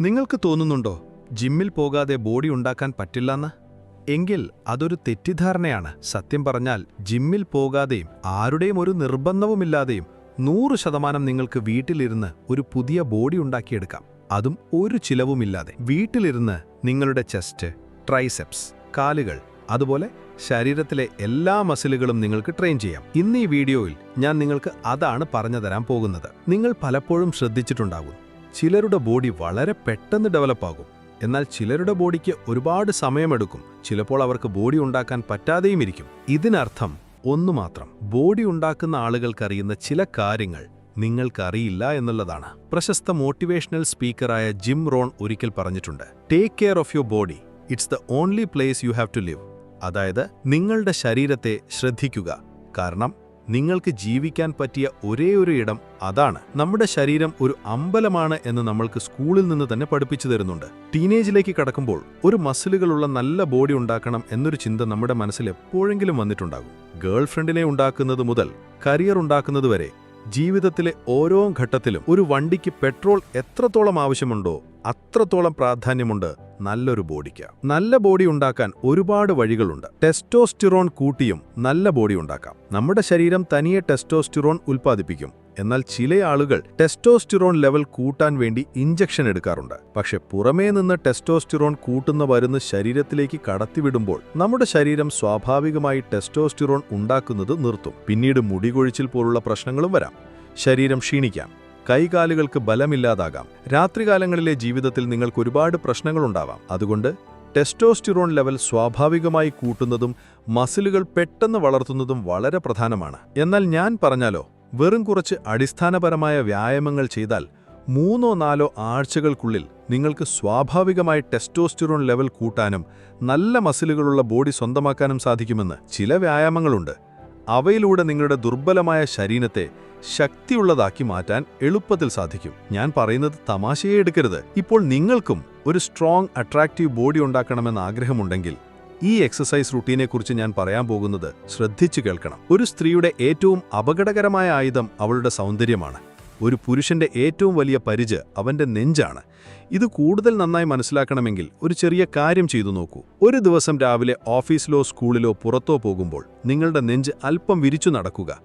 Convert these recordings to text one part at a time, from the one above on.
നിങ്ങൾക്ക് തോന്നുന്നുണ്ടോ ജിമ്മിൽ പോകാതെ ബോഡി ഉണ്ടാക്കാൻ പറ്റില്ലെന്ന്? എങ്കിൽ അതൊരു തെറ്റിദ്ധാരണയാണ്. സത്യം പറഞ്ഞാൽ ജിമ്മിൽ പോകാതെയും ആരുടെയും ഒരു നിർബന്ധവുമില്ലാതെയും നൂറ് ശതമാനം നിങ്ങൾക്ക് വീട്ടിലിരുന്ന് ഒരു പുതിയ ബോഡി ഉണ്ടാക്കിയെടുക്കാം. അതും ഒരു ചിലവുമില്ലാതെ. വീട്ടിലിരുന്ന് നിങ്ങളുടെ ചെസ്റ്റ് ട്രൈസെപ്സ് കാലുകൾ അതുപോലെ ശരീരത്തിലെ എല്ലാ മസിലുകളും നിങ്ങൾക്ക് ട്രെയിൻ ചെയ്യാം. ഇന്ന് ഈ വീഡിയോയിൽ ഞാൻ നിങ്ങൾക്ക് അതാണ് പറഞ്ഞു തരാൻ പോകുന്നത്. നിങ്ങൾ പലപ്പോഴും ശ്രദ്ധിച്ചിട്ടുണ്ടാകും. ചിലരുടെ ബോഡി വളരെ പെട്ടെന്ന് ഡെവലപ്പാകും എന്നാൽ ചിലരുടെ ബോഡിക്ക് ഒരുപാട് സമയമെടുക്കും. ചിലപ്പോൾ അവർക്ക് ബോഡി ഉണ്ടാക്കാൻ പറ്റാതെയും ഇരിക്കും. ഇതിനർത്ഥം ഒന്നു മാത്രം. ബോഡി ഉണ്ടാക്കുന്ന ആളുകൾക്കറിയുന്ന ചില കാര്യങ്ങൾ നിങ്ങൾക്കറിയില്ല എന്നുള്ളതാണ്. പ്രശസ്ത മോട്ടിവേഷണൽ സ്പീക്കറായ ജിം റോൺ ഒരിക്കൽ പറഞ്ഞിട്ടുണ്ട്. Take care of your body it's the only place you have to live അതായത് നിങ്ങളുടെ ശരീരത്തെ ശ്രദ്ധിക്കുക. കാരണം നിങ്ങൾക്ക് ജീവിക്കാൻ പറ്റിയ ഒരേ ഒരു ഇടം അതാണ്. നമ്മുടെ ശരീരം ഒരു അമ്പലമാണ് എന്ന് നമ്മൾക്ക് സ്കൂളിൽ നിന്ന് തന്നെ പഠിപ്പിച്ചു തരുന്നുണ്ട്. ടീനേജിലേക്ക് കടക്കുമ്പോൾ ഒരു മസിലുകളുള്ള നല്ല ബോഡി ഉണ്ടാക്കണം എന്നൊരു ചിന്ത നമ്മുടെ മനസ്സിൽ എപ്പോഴെങ്കിലും വന്നിട്ടുണ്ടാകും. ഗേൾഫ്രണ്ടിനെ ഉണ്ടാക്കുന്നത് മുതൽ കരിയർ ഉണ്ടാക്കുന്നതുവരെ ജീവിതത്തിലെ ഓരോ ഘട്ടത്തിലും ഒരു വണ്ടിക്ക് പെട്രോൾ എത്രത്തോളം ആവശ്യമുണ്ടോ അത്രത്തോളം പ്രാധാന്യമുണ്ട് നല്ലൊരു ബോഡിക്ക്. നല്ല ബോഡി ഉണ്ടാക്കാൻ ഒരുപാട് വഴികളുണ്ട്. ടെസ്റ്റോസ്റ്റിറോൺ കൂട്ടിയും നല്ല ബോഡി ഉണ്ടാക്കാം. നമ്മുടെ ശരീരം തനിയെ ടെസ്റ്റോസ്റ്റിറോൺ ഉൽപ്പാദിപ്പിക്കും. എന്നാൽ ചില ആളുകൾ ടെസ്റ്റോസ്റ്റിറോൺ ലെവൽ കൂട്ടാൻ വേണ്ടി ഇഞ്ചക്ഷൻ എടുക്കാറുണ്ട്. പക്ഷെ പുറമേ നിന്ന് ടെസ്റ്റോസ്റ്റിറോൺ കൂട്ടുന്ന മരുന്ന് ശരീരത്തിലേക്ക് കടത്തിവിടുമ്പോൾ നമ്മുടെ ശരീരം സ്വാഭാവികമായി ടെസ്റ്റോസ്റ്റിറോൺ ഉണ്ടാക്കുന്നത് നിർത്തും. പിന്നീട് മുടികൊഴിച്ചിൽ പോലുള്ള പ്രശ്നങ്ങളും വരാം. ശരീരം ക്ഷീണിക്കാം. കൈകാലുകൾക്ക് ബലമില്ലാതാകാം. രാത്രികാലങ്ങളിലെ ജീവിതത്തിൽ നിങ്ങൾക്ക് ഒരുപാട് പ്രശ്നങ്ങളുണ്ടാവാം അതുകൊണ്ട് ടെസ്റ്റോസ്റ്റിറോൺ ലെവൽ സ്വാഭാവികമായി കൂട്ടുന്നതും മസിലുകൾ പെട്ടെന്ന് വളർത്തുന്നതും വളരെ പ്രധാനമാണ്. എന്നാൽ ഞാൻ പറഞ്ഞാലോ? വെറും കുറച്ച് അടിസ്ഥാനപരമായ വ്യായാമങ്ങൾ ചെയ്താൽ മൂന്നോ നാലോ ആഴ്ചകൾക്കുള്ളിൽ നിങ്ങൾക്ക് സ്വാഭാവികമായി ടെസ്റ്റോസ്റ്റിറോൺ ലെവൽ കൂട്ടാനും നല്ല മസിലുകളുള്ള ബോഡി സ്വന്തമാക്കാനും സാധിക്കുമെന്ന് ചില വ്യായാമങ്ങളുണ്ട്. അവയിലൂടെ നിങ്ങളുടെ ദുർബലമായ ശരീരത്തെ ശക്തിയുള്ളതാക്കി മാറ്റാൻ എളുപ്പത്തിൽ സാധിക്കും. ഞാൻ പറയുന്നത് തമാശയെ എടുക്കരുത്. ഇപ്പോൾ നിങ്ങൾക്കും ഒരു സ്ട്രോങ് അട്രാക്റ്റീവ് ബോഡി ഉണ്ടാക്കണമെന്ന് ആഗ്രഹമുണ്ടെങ്കിൽ ഈ എക്സസൈസ് റുട്ടീനെക്കുറിച്ച് ഞാൻ പറയാൻ പോകുന്നത് ശ്രദ്ധിച്ചു കേൾക്കണം. ഒരു സ്ത്രീയുടെ ഏറ്റവും അപകടകരമായ ആയുധം അവളുടെ സൗന്ദര്യമാണ്. ഒരു പുരുഷന്റെ ഏറ്റവും വലിയ പരിച് അവന്റെ നെഞ്ചാണ്. ഇത് കൂടുതൽ നന്നായി മനസ്സിലാക്കണമെങ്കിൽ ഒരു ചെറിയ കാര്യം ചെയ്തു നോക്കൂ. ഒരു ദിവസം രാവിലെ ഓഫീസിലോ സ്കൂളിലോ പുറത്തോ പോകുമ്പോൾ നിങ്ങളുടെ നെഞ്ച് അല്പം വിരിച്ചു നടക്കുക.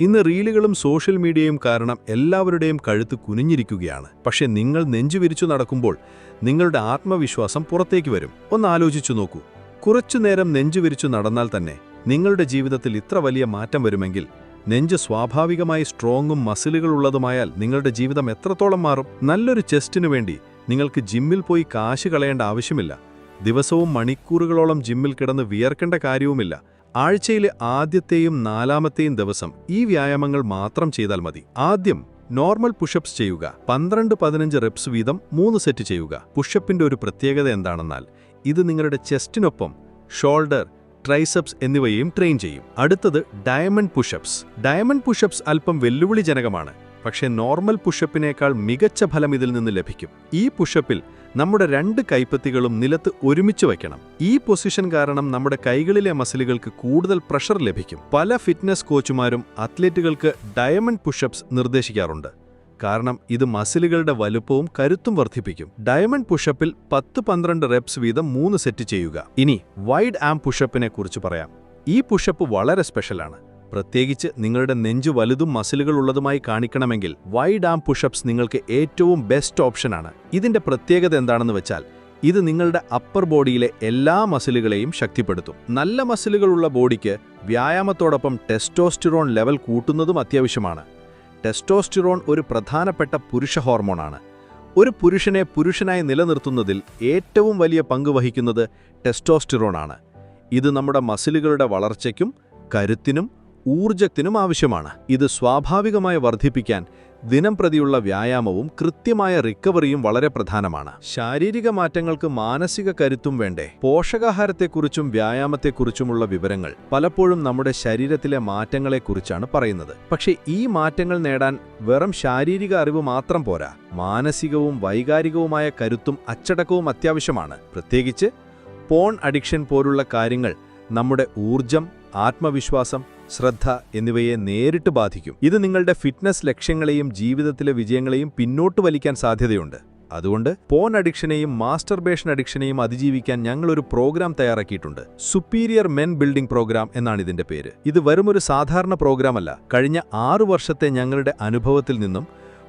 ഇന്ന് റീലുകളും സോഷ്യൽ മീഡിയയും കാരണം എല്ലാവരുടെയും കഴുത്ത് കുനിഞ്ഞിരിക്കുകയാണ്. പക്ഷേ നിങ്ങൾ നെഞ്ചു വിരിച്ചു നടക്കുമ്പോൾ നിങ്ങളുടെ ആത്മവിശ്വാസം പുറത്തേക്ക് വരും. ഒന്ന് ആലോചിച്ചു നോക്കൂ. കുറച്ചുനേരം നെഞ്ചു വിരിച്ചു നടന്നാൽ തന്നെ നിങ്ങളുടെ ജീവിതത്തിൽ ഇത്ര വലിയ മാറ്റം വരുമെങ്കിൽ നെഞ്ച് സ്വാഭാവികമായി സ്ട്രോങ്ങും മസിലുകളുള്ളതുമായാൽ നിങ്ങളുടെ ജീവിതം എത്രത്തോളം മാറും? നല്ലൊരു ചെസ്റ്റിനു വേണ്ടി നിങ്ങൾക്ക് ജിമ്മിൽ പോയി കാശ് കളയേണ്ട ആവശ്യമില്ല. ദിവസവും മണിക്കൂറുകളോളം ജിമ്മിൽ കിടന്ന് വിയർക്കേണ്ട കാര്യവുമില്ല. ആഴ്ചയിലെ ആദ്യത്തെയും നാലാമത്തെയും ദിവസം ഈ വ്യായാമങ്ങൾ മാത്രം ചെയ്താൽ മതി. ആദ്യം നോർമൽ പുഷപ്സ് ചെയ്യുക. പന്ത്രണ്ട് പതിനഞ്ച് റെപ്സ് വീതം മൂന്ന് സെറ്റ് ചെയ്യുക. പുഷപ്പിന്റെ ഒരു പ്രത്യേകത എന്താണെന്നാൽ ഇത് നിങ്ങളുടെ ചെസ്റ്റിനൊപ്പം ഷോൾഡർ ട്രൈസപ്സ് എന്നിവയെയും ട്രെയിൻ ചെയ്യും. അടുത്തത് ഡയമണ്ട് പുഷപ്സ് ഡയമണ്ട് പുഷപ്സ് അല്പം വെല്ലുവിളി വെല്ലുവിളിജനകമാണ് പക്ഷേ നോർമൽ പുഷപ്പിനേക്കാൾ മികച്ച ഫലം ഇതിൽ നിന്ന് ലഭിക്കും. ഈ പുഷപ്പിൽ നമ്മുടെ രണ്ട് കൈപ്പത്തികളും നിലത്ത് ഒരുമിച്ച് വയ്ക്കണം. ഈ പൊസിഷൻ കാരണം നമ്മുടെ കൈകളിലെ മസിലുകൾക്ക് കൂടുതൽ പ്രഷർ ലഭിക്കും. പല ഫിറ്റ്നസ് കോച്ചുമാരും അത്ലറ്റുകൾക്ക് ഡയമണ്ട് പുഷപ്സ് നിർദ്ദേശിക്കാറുണ്ട്. കാരണം ഇത് മസിലുകളുടെ വലുപ്പവും കരുത്തും വർദ്ധിപ്പിക്കും. ഡയമണ്ട് പുഷപ്പിൽ പത്ത് പന്ത്രണ്ട് റെപ്സ് വീതം മൂന്ന് സെറ്റ് ചെയ്യുക. ഇനി വൈഡ് ആം പുഷപ്പിനെ കുറിച്ച് പറയാം. ഈ പുഷപ്പ് വളരെ സ്പെഷ്യലാണ്. പ്രത്യേകിച്ച് നിങ്ങളുടെ നെഞ്ചു വലുതും മസിലുകൾ ഉള്ളതുമായി കാണിക്കണമെങ്കിൽ വൈഡ് ആം പുഷപ്സ് നിങ്ങൾക്ക് ഏറ്റവും ബെസ്റ്റ് ഓപ്ഷനാണ് ഇതിന്റെ പ്രത്യേകത എന്താണെന്ന് വെച്ചാൽ ഇത് നിങ്ങളുടെ അപ്പർ ബോഡിയിലെ എല്ലാ മസിലുകളെയും ശക്തിപ്പെടുത്തും. നല്ല മസിലുകളുള്ള ബോഡിക്ക് വ്യായാമത്തോടൊപ്പം ടെസ്റ്റോസ്റ്റിറോൺ ലെവൽ കൂട്ടുന്നതും അത്യാവശ്യമാണ്. ടെസ്റ്റോസ്റ്റിറോൺ ഒരു പ്രധാനപ്പെട്ട പുരുഷ ഹോർമോണാണ്. ഒരു പുരുഷനെ പുരുഷനായി നിലനിർത്തുന്നതിൽ ഏറ്റവും വലിയ പങ്ക് വഹിക്കുന്നത് ടെസ്റ്റോസ്റ്റിറോൺ ആണ് ഇത് നമ്മുടെ മസിലുകളുടെ വളർച്ചയ്ക്കും കരുത്തിനും ഊർജത്തിനും ആവശ്യമാണ്. ഇത് സ്വാഭാവികമായി വർദ്ധിപ്പിക്കാൻ ദിനം പ്രതിയുള്ള വ്യായാമവും കൃത്യമായ റിക്കവറിയും വളരെ പ്രധാനമാണ്. ശാരീരിക മാറ്റങ്ങൾക്ക് മാനസിക കരുത്തും വേണ്ടേ. പോഷകാഹാരത്തെക്കുറിച്ചും വ്യായാമത്തെക്കുറിച്ചുമുള്ള വിവരങ്ങൾ പലപ്പോഴും നമ്മുടെ ശരീരത്തിലെ മാറ്റങ്ങളെക്കുറിച്ചാണ് പറയുന്നത്. പക്ഷേ ഈ മാറ്റങ്ങൾ നേടാൻ വെറും ശാരീരിക അറിവ് മാത്രം പോരാ. മാനസികവും വൈകാരികവുമായ കരുത്തും അച്ചടക്കവും അത്യാവശ്യമാണ്. പ്രത്യേകിച്ച് പോൺ അഡിക്ഷൻ പോലുള്ള കാര്യങ്ങൾ നമ്മുടെ ഊർജം ആത്മവിശ്വാസം ശ്രദ്ധ എന്നിവയെ നേരിട്ട് ബാധിക്കും. ഇത് നിങ്ങളുടെ ഫിറ്റ്നസ് ലക്ഷ്യങ്ങളെയും ജീവിതത്തിലെ വിജയങ്ങളെയും പിന്നോട്ട് വലിക്കാൻ സാധ്യതയുണ്ട്. അതുകൊണ്ട് പോൺ അഡിക്ഷനെയും മാസ്റ്റർബേഷൻ അഡിക്ഷനെയും അതിജീവിക്കാൻ ഞങ്ങളൊരു പ്രോഗ്രാം തയ്യാറാക്കിയിട്ടുണ്ട്. സുപ്പീരിയർ മെൻ ബിൽഡിംഗ് പ്രോഗ്രാം എന്നാണ് ഇതിന്റെ പേര്. ഇത് വെറുമൊരു സാധാരണ പ്രോഗ്രാമല്ല. കഴിഞ്ഞ ആറു വർഷത്തെ ഞങ്ങളുടെ അനുഭവത്തിൽ നിന്നും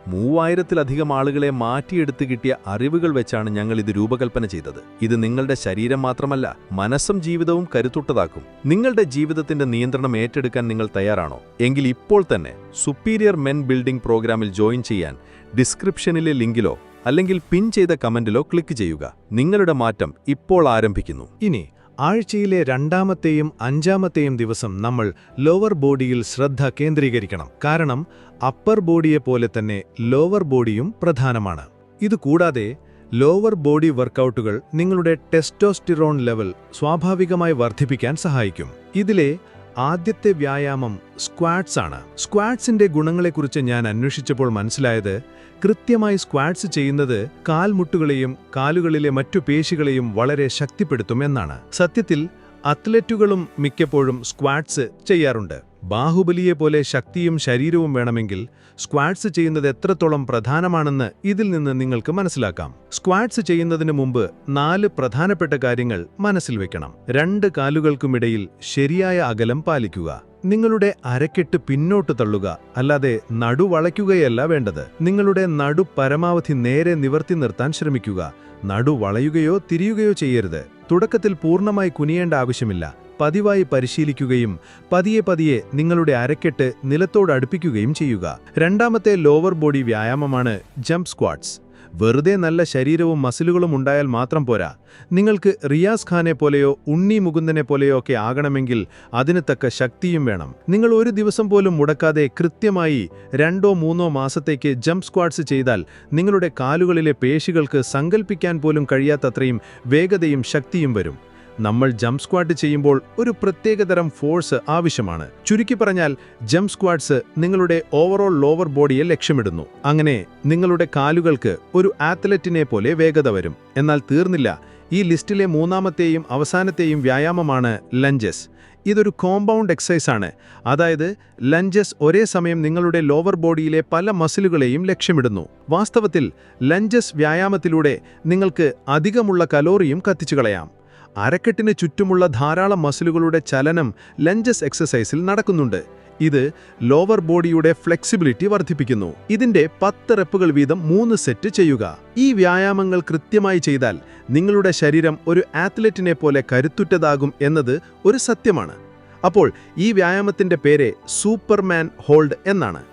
മൂവായിരത്തിലധികം ആളുകളെ മാറ്റിയെടുത്ത് കിട്ടിയ അറിവുകൾ വെച്ചാണ് ഞങ്ങൾ ഇത് രൂപകൽപ്പന ചെയ്തത്. ഇത് നിങ്ങളുടെ ശരീരം മാത്രമല്ല മനസ്സും ജീവിതവും കരുത്തുട്ടതാക്കും നിങ്ങളുടെ ജീവിതത്തിന്റെ നിയന്ത്രണം ഏറ്റെടുക്കാൻ നിങ്ങൾ തയ്യാറാണോ? എങ്കിൽ ഇപ്പോൾ തന്നെ സുപ്പീരിയർ മെൻ ബിൽഡിംഗ് പ്രോഗ്രാമിൽ ജോയിൻ ചെയ്യാൻ ഡിസ്ക്രിപ്ഷനിലെ ലിങ്കിലോ അല്ലെങ്കിൽ പിൻ ചെയ്ത കമന്റിലോ ക്ലിക്ക് ചെയ്യുക. നിങ്ങളുടെ മാറ്റം ഇപ്പോൾ ആരംഭിക്കുന്നു. ഇനി ആഴ്ചയിലെ രണ്ടാമത്തെയും അഞ്ചാമത്തെയും ദിവസം നമ്മൾ ലോവർ ബോഡിയിൽ ശ്രദ്ധ കേന്ദ്രീകരിക്കണം. കാരണം അപ്പർ ബോഡിയെപ്പോലെ തന്നെ ലോവർ ബോഡിയും പ്രധാനമാണ്. ഇതുകൂടാതെ ലോവർ ബോഡി വർക്കൗട്ടുകൾ നിങ്ങളുടെ ടെസ്റ്റോസ്റ്റിറോൺ ലെവൽ സ്വാഭാവികമായി വർദ്ധിപ്പിക്കാൻ സഹായിക്കും. ഇതിലെ ആദ്യത്തെ വ്യായാമം സ്ക്വാഡ്സ് ആണ്. സ്ക്വാഡ്സിന്റെ ഗുണങ്ങളെക്കുറിച്ച് ഞാൻ അന്വേഷിച്ചപ്പോൾ മനസ്സിലായത് കൃത്യമായി സ്ക്വാഡ്സ് ചെയ്യുന്നത് കാൽമുട്ടുകളെയും കാലുകളിലെ മറ്റു പേശികളെയും വളരെ ശക്തിപ്പെടുത്തും എന്നാണ്. സത്യത്തിൽ അത്ലറ്റുകളും മിക്കപ്പോഴും സ്ക്വാഡ്സ് ചെയ്യാറുണ്ട്. ബാഹുബലിയെ പോലെ ശക്തിയും ശരീരവും വേണമെങ്കിൽ സ്ക്വാഡ്സ് ചെയ്യുന്നത് എത്രത്തോളം പ്രധാനമാണെന്ന് ഇതിൽ നിന്ന് നിങ്ങൾക്ക് മനസ്സിലാക്കാം. സ്ക്വാഡ്സ് ചെയ്യുന്നതിന് മുമ്പ് നാല് പ്രധാനപ്പെട്ട കാര്യങ്ങൾ മനസ്സിൽ വെക്കണം. രണ്ട് കാലുകൾക്കുമിടയിൽ ശരിയായ അകലം പാലിക്കുക. നിങ്ങളുടെ അരക്കെട്ട് പിന്നോട്ട് തള്ളുക അല്ലാതെ നടുവളയ്ക്കുകയല്ല വേണ്ടത്. നിങ്ങളുടെ നടു പരമാവധി നേരെ നിവർത്തി നിർത്താൻ ശ്രമിക്കുക നടു വളയുകയോ തിരിയുകയോ ചെയ്യരുത്. തുടക്കത്തിൽ പൂർണമായി കുനിയേണ്ട ആവശ്യമില്ല. പതിവായി പരിശീലിക്കുകയും പതിയെ പതിയെ നിങ്ങളുടെ അരക്കെട്ട് നിലത്തോട് അടുപ്പിക്കുകയും ചെയ്യുക. രണ്ടാമത്തെ ലോവർ ബോഡി വ്യായാമമാണ് ജംപ് സ്ക്വാഡ്സ് വെറുതെ നല്ല ശരീരവും മസിലുകളും ഉണ്ടായാൽ മാത്രം പോരാ. നിങ്ങൾക്ക് റിയാസ് ഖാനെ പോലെയോ ഉണ്ണി മുകുന്ദനെ പോലെയോ ഒക്കെ ആകണമെങ്കിൽ അതിന് തക്ക ശക്തിയും വേണം. നിങ്ങൾ ഒരു ദിവസം പോലും മുടക്കാതെ കൃത്യമായി രണ്ടോ മൂന്നോ മാസത്തേക്ക് ജംപ് സ്ക്വാഡ്സ് ചെയ്താൽ നിങ്ങളുടെ കാലുകളിലെ പേശികൾക്ക് സങ്കല്പിക്കാൻ പോലും കഴിയാത്തത്രയും വേഗതയും ശക്തിയും വരും. നമ്മൾ ജംപ് സ്ക്വാഡ് ചെയ്യുമ്പോൾ ഒരു പ്രത്യേകതരം ഫോഴ്സ് ആവശ്യമാണ്. ചുരുക്കി പറഞ്ഞാൽ ജംപ് സ്ക്വാഡ്സ് നിങ്ങളുടെ ഓവറോൾ ലോവർ ബോഡിയെ ലക്ഷ്യമിടുന്നു. അങ്ങനെ നിങ്ങളുടെ കാലുകൾക്ക് ഒരു ആത്ലറ്റിനെ പോലെ വേഗത വരും. എന്നാൽ തീർന്നില്ല. ഈ ലിസ്റ്റിലെ മൂന്നാമത്തെയും അവസാനത്തെയും വ്യായാമമാണ് ലഞ്ചസ്. ഇതൊരു കോമ്പൗണ്ട് എക്സസൈസ് ആണ്. അതായത് ലഞ്ചസ് ഒരേ സമയം നിങ്ങളുടെ ലോവർ ബോഡിയിലെ പല മസിലുകളെയും ലക്ഷ്യമിടുന്നു. വാസ്തവത്തിൽ ലഞ്ചസ് വ്യായാമത്തിലൂടെ നിങ്ങൾക്ക് അധികമുള്ള കലോറിയും കത്തിച്ചു കളയാം അരക്കെട്ടിന് ചുറ്റുമുള്ള ധാരാളം മസിലുകളുടെ ചലനം ലഞ്ചസ് എക്സസൈസിൽ നടക്കുന്നുണ്ട്. ഇത് ലോവർ ബോഡിയുടെ ഫ്ലെക്സിബിലിറ്റി വർദ്ധിപ്പിക്കുന്നു. ഇതിന്റെ പത്ത് റെപ്പുകൾ വീതം മൂന്ന് സെറ്റ് ചെയ്യുക. ഈ വ്യായാമങ്ങൾ കൃത്യമായി ചെയ്താൽ നിങ്ങളുടെ ശരീരം ഒരു ആത്ലറ്റിനെ പോലെ കരുത്തുറ്റതാകും എന്നത് ഒരു സത്യമാണ്. അപ്പോൾ ഈ വ്യായാമത്തിന്റെ പേര് സൂപ്പർമാൻ ഹോൾഡ് എന്നാണ്.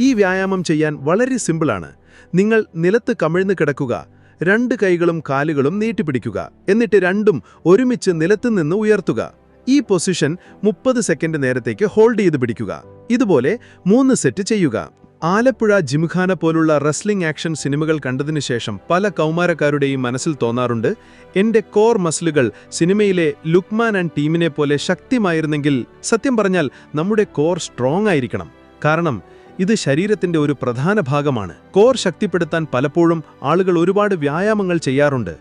ഈ വ്യായാമം ചെയ്യാൻ വളരെ സിമ്പിളാണ്. നിങ്ങൾ നിലത്ത് കമിഴ്ന്ന് കിടക്കുക. രണ്ട് കൈകളും കാലുകളും നീട്ടിപ്പിടിക്കുക. എന്നിട്ട് രണ്ടും ഒരുമിച്ച് നിലത്തുനിന്ന് ഉയർത്തുക. ഈ പൊസിഷൻ മുപ്പത് സെക്കൻഡ് നേരത്തേക്ക് ഹോൾഡ് ചെയ്ത് പിടിക്കുക. ഇതുപോലെ മൂന്ന് സെറ്റ് ചെയ്യുക. ആലപ്പുഴ ജിംഖാന പോലുള്ള റെസ്ലിംഗ് ആക്ഷൻ സിനിമകൾ കണ്ടതിന് ശേഷം പല കൗമാരക്കാരുടെയും മനസ്സിൽ തോന്നാറുണ്ട് എന്റെ കോർ മസിലുകൾ സിനിമയിലെ ലുക്മാൻ ആൻഡ് ടീമിനെ പോലെ ശക്തിമായിരുന്നെങ്കിൽ സത്യം പറഞ്ഞാൽ നമ്മുടെ കോർ സ്ട്രോങ് ആയിരിക്കണം. കാരണം ഇത് ശരീരത്തിന്റെ ഒരു പ്രധാന ഭാഗമാണ്. കോർ ശക്തിപ്പെടുത്താൻ പലപ്പോഴും ആളുകൾ ഒരുപാട് വ്യായാമങ്ങൾ ചെയ്യാറുണ്ട്.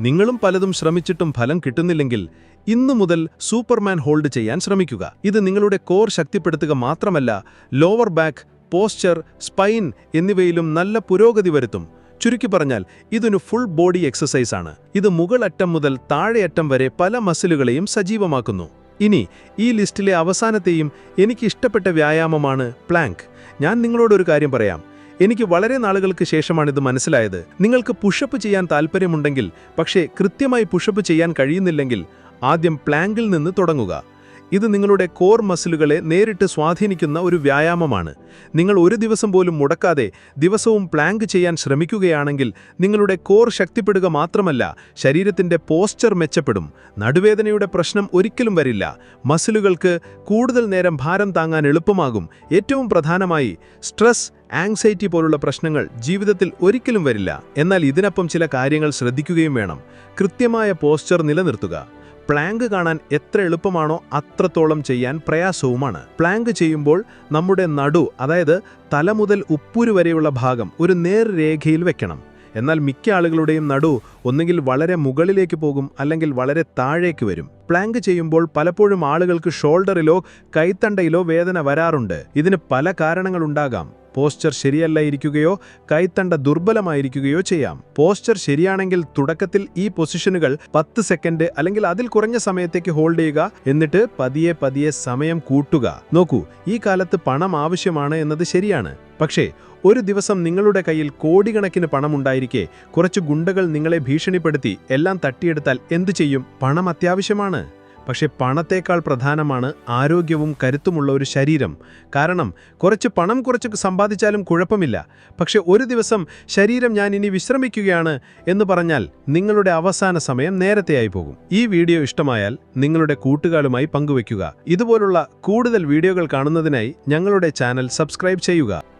നിങ്ങളും പലതും ശ്രമിച്ചിട്ടും ഫലം കിട്ടുന്നില്ലെങ്കിൽ ഇന്നു മുതൽ സൂപ്പർമാൻ ഹോൾഡ് ചെയ്യാൻ ശ്രമിക്കുക. ഇത് നിങ്ങളുടെ കോർ ശക്തിപ്പെടുത്തുക മാത്രമല്ല ലോവർ ബാക്ക് പോസ്ചർ സ്പൈൻ എന്നിവയിലും നല്ല പുരോഗതി വരുത്തും. ചുരുക്കി പറഞ്ഞാൽ ഇതൊരു ഫുൾ ബോഡി എക്സസൈസ് ആണ്. ഇത് മുകളറ്റം മുതൽ താഴെയറ്റം വരെ പല മസിലുകളെയും സജീവമാക്കുന്നു. ഇനി ഈ ലിസ്റ്റിലെ അവസാനത്തെയും എനിക്ക് ഇഷ്ടപ്പെട്ട വ്യായാമമാണ് പ്ലാങ്ക്. ഞാൻ നിങ്ങളോടൊരു കാര്യം പറയാം. എനിക്ക് വളരെ നാളുകൾക്ക് ശേഷമാണിത് മനസ്സിലായത്. നിങ്ങൾക്ക് പുഷപ്പ് ചെയ്യാൻ താൽപ്പര്യമുണ്ടെങ്കിൽ പക്ഷേ കൃത്യമായി പുഷപ്പ് ചെയ്യാൻ കഴിയുന്നില്ലെങ്കിൽ ആദ്യം പ്ലാങ്കിൽ നിന്ന് തുടങ്ങുക. ഇത് നിങ്ങളുടെ കോർ മസിലുകളെ നേരിട്ട് സ്വാധീനിക്കുന്ന ഒരു വ്യായാമമാണ്. നിങ്ങൾ ഒരു ദിവസം പോലും മുടക്കാതെ ദിവസവും പ്ലാങ്ക് ചെയ്യാൻ ശ്രമിക്കുകയാണെങ്കിൽ നിങ്ങളുടെ കോർ ശക്തിപ്പെടുക മാത്രമല്ല ശരീരത്തിന്റെ പോസ്ചർ മെച്ചപ്പെടും. നടുവേദനയുടെ പ്രശ്നം ഒരിക്കലും വരില്ല. മസിലുകൾക്ക് കൂടുതൽ നേരം ഭാരം താങ്ങാൻ എളുപ്പമാകും. ഏറ്റവും പ്രധാനമായി സ്ട്രെസ് ആങ്സൈറ്റി പോലുള്ള പ്രശ്നങ്ങൾ ജീവിതത്തിൽ ഒരിക്കലും വരില്ല. എന്നാൽ ഇതിനൊപ്പം ചില കാര്യങ്ങൾ ശ്രദ്ധിക്കുകയും വേണം. കൃത്യമായ പോസ്ചർ നിലനിർത്തുക. പ്ലാങ്ക് കാണാൻ എത്ര എളുപ്പമാണോ അത്രത്തോളം ചെയ്യാൻ പ്രയാസവുമാണ്. പ്ലാങ്ക് ചെയ്യുമ്പോൾ നമ്മുടെ നടു അതായത് തല മുതൽ ഉപ്പൂര് വരെയുള്ള ഭാഗം ഒരു നേർരേഖയിൽ വെക്കണം. എന്നാൽ മിക്ക ആളുകളുടെയും നടു ഒന്നുകിൽ വളരെ മുകളിലേക്ക് പോകും അല്ലെങ്കിൽ വളരെ താഴേക്ക് വരും. പ്ലാങ്ക് ചെയ്യുമ്പോൾ പലപ്പോഴും ആളുകൾക്ക് ഷോൾഡറിലോ കൈത്തണ്ടയിലോ വേദന വരാറുണ്ട്. ഇതിന് പല കാരണങ്ങളുണ്ടാകാം. പോസ്ചർ ശരിയല്ലായിരിക്കുകയോ കൈത്തണ്ട ദുർബലമായിരിക്കുകയോ ചെയ്യാം. പോസ്ചർ ശരിയാണെങ്കിൽ തുടക്കത്തിൽ ഈ പൊസിഷനുകൾ പത്ത് സെക്കൻഡ് അല്ലെങ്കിൽ അതിൽ കുറഞ്ഞ സമയത്തേക്ക് ഹോൾഡ് ചെയ്യുക എന്നിട്ട് പതിയെ പതിയെ സമയം കൂട്ടുക. നോക്കൂ ഈ കാലത്ത് പണം ആവശ്യമാണ് എന്നത് ശരിയാണ്. പക്ഷേ ഒരു ദിവസം നിങ്ങളുടെ കയ്യിൽ കോടിക്കണക്കിന് പണമുണ്ടായിരിക്കെ കുറച്ച് ഗുണ്ടകൾ നിങ്ങളെ ഭീഷണിപ്പെടുത്തി എല്ലാം തട്ടിയെടുത്താൽ എന്തു ചെയ്യും? പണം അത്യാവശ്യമാണ്. പക്ഷെ പണത്തേക്കാൾ പ്രധാനമാണ് ആരോഗ്യവും കരുത്തുമുള്ള ഒരു ശരീരം. കാരണം കുറച്ച് പണം കുറച്ച് സമ്പാദിച്ചാലും കുഴപ്പമില്ല. പക്ഷേ ഒരു ദിവസം ശരീരം ഞാൻ ഇനി വിശ്രമിക്കുകയാണ് എന്ന് പറഞ്ഞാൽ നിങ്ങളുടെ അവസാന സമയം നേരത്തെയായി പോകും. ഈ വീഡിയോ ഇഷ്ടമായാൽ നിങ്ങളുടെ കൂട്ടുകാരുമായി പങ്കുവയ്ക്കുക. ഇതുപോലുള്ള കൂടുതൽ വീഡിയോകൾ കാണുന്നതിനായി ഞങ്ങളുടെ ചാനൽ സബ്സ്ക്രൈബ് ചെയ്യുക.